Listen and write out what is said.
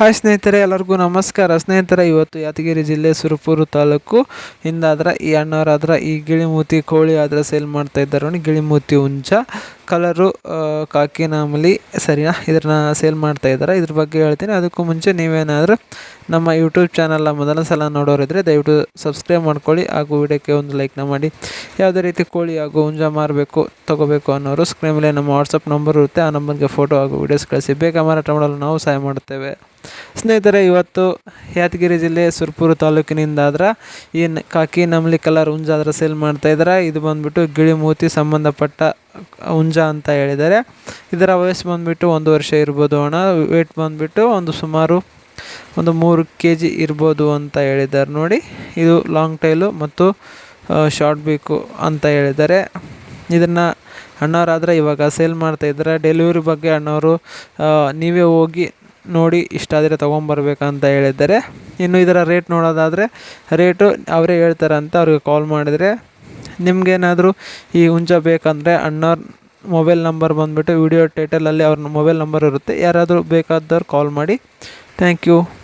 Hi ಸ್ನೇಹಿತರೆ, ಎಲ್ಲರಿಗೂ ನಮಸ್ಕಾರ. ಸ್ನೇಹಿತರೆ, ಇವತ್ತು ಯಾದಗಿರಿ ಜಿಲ್ಲೆ ಸುರಪುರ ತಾಲೂಕು ಹಿಂದಾದ್ರೆ, ಈ ಅಣ್ಣವರಾದ್ರೆ ಈ ಗಿಳಿಮೂತಿ ಕೋಳಿ ಆದ್ರೆ ಸೇಲ್ ಮಾಡ್ತಾ ಇದ್ದಾರೆ ಗಿಳಿಮೂತಿ ಹುಂಚ. ಕಲರು ಕಾಕಿ ನಾಮಲಿ ಸರಿನಾ? ಇದನ್ನ ಸೇಲ್ ಮಾಡ್ತಾ ಇದ್ದಾರೆ ಇದ್ರ ಬಗ್ಗೆ ಹೇಳ್ತೀನಿ. ಅದಕ್ಕೂ ಮುಂಚೆ ನೀವೇನಾದರೂ ನಮ್ಮ ಯೂಟ್ಯೂಬ್ ಚಾನಲ್ನ ಮೊದಲ ಸಲ ನೋಡೋರಿದ್ರೆ ದಯವಿಟ್ಟು ಸಬ್ಸ್ಕ್ರೈಬ್ ಮಾಡ್ಕೊಳ್ಳಿ. ಹಾಗೂ ವಿಡಿಯೋಕ್ಕೆ ಒಂದು ಲೈಕ್ನ ಮಾಡಿ. ಯಾವುದೇ ರೀತಿ ಕೋಳಿ ಹಾಗೂ ಹುಂಜ ಮಾರಬೇಕು, ತಗೋಬೇಕು ಅನ್ನೋರು ಸ್ಕ್ರೀನ್ ಮೇಲೆ ನಮ್ಮ ವಾಟ್ಸಪ್ ನಂಬರ್ ಇರುತ್ತೆ. ಆ ನಂಬರ್ಗೆ ಫೋಟೋ ಹಾಗೂ ವೀಡಿಯೋಸ್ ಕಳಿಸಿ. ಬೇಗ ಮಾರಾಟ ಮಾಡಲು ನಾವು ಸಹಾಯ ಮಾಡುತ್ತೇವೆ. ಸ್ನೇಹಿತರೆ, ಇವತ್ತು ಯಾದಗಿರಿ ಜಿಲ್ಲೆ ಸುರ್ಪುರ ತಾಲೂಕಿನಿಂದಾದ್ರೆ ಈ ಕಾಕಿ, ನಮ್ಲಿ ಕಲರ್ ಹುಂಜ ಆದ್ರೆ ಸೇಲ್ ಮಾಡ್ತಾ ಇದ್ದಾರೆ ಇದು ಬಂದ್ಬಿಟ್ಟು ಗಿಳಿ ಮೂತಿ ಸಂಬಂಧಪಟ್ಟ ಹುಂಜ ಅಂತ ಹೇಳಿದ್ದಾರೆ ಇದರ ವಯಸ್ಸು ಬಂದುಬಿಟ್ಟು ಒಂದು ವರ್ಷ ಇರ್ಬೋದು ಅಣ್ಣ ವೇಟ್ ಬಂದ್ಬಿಟ್ಟು ಒಂದು ಸುಮಾರು ಒಂದು ಮೂರು ಕೆ ಜಿ ಇರ್ಬೋದು ಅಂತ ಹೇಳಿದ್ದಾರೆ ನೋಡಿ. ಇದು ಲಾಂಗ್ ಟೈಲು ಮತ್ತು ಶಾರ್ಟ್ ಬೇಕು ಅಂತ ಹೇಳಿದ್ದಾರೆ ಇದನ್ನು ಅಣ್ಣವರಾದರೆ ಇವಾಗ ಸೇಲ್ ಮಾಡ್ತಾ ಇದ್ದಾರೆ. ಡೆಲಿವರಿ ಬಗ್ಗೆ ಅಣ್ಣವರು ನೀವೇ ಹೋಗಿ ನೋಡಿ ಇಷ್ಟಾದರೆ ತೊಗೊಂಬರ್ಬೇಕಂತ ಹೇಳಿದ್ದಾರೆ. ಇನ್ನು ಇದರ ರೇಟ್ ನೋಡೋದಾದರೆ ರೇಟು ಅವರೇ ಹೇಳ್ತಾರಂತ ಅವ್ರಿಗೆ ಕಾಲ್ ಮಾಡಿದರೆ ನಿಮಗೇನಾದರೂ ಈ ಹುಂಜ ಬೇಕಂದರೆ ಅಣ್ಣವ್ರ ಮೊಬೈಲ್ ನಂಬರ್ ಬಂದುಬಿಟ್ಟು ವಿಡಿಯೋ ಟೈಟಲಲ್ಲಿ ಅವ್ರ ಮೊಬೈಲ್ ನಂಬರ್ ಇರುತ್ತೆ. ಯಾರಾದರೂ ಬೇಕಾದವ್ರು ಕಾಲ್ ಮಾಡಿ. Thank you.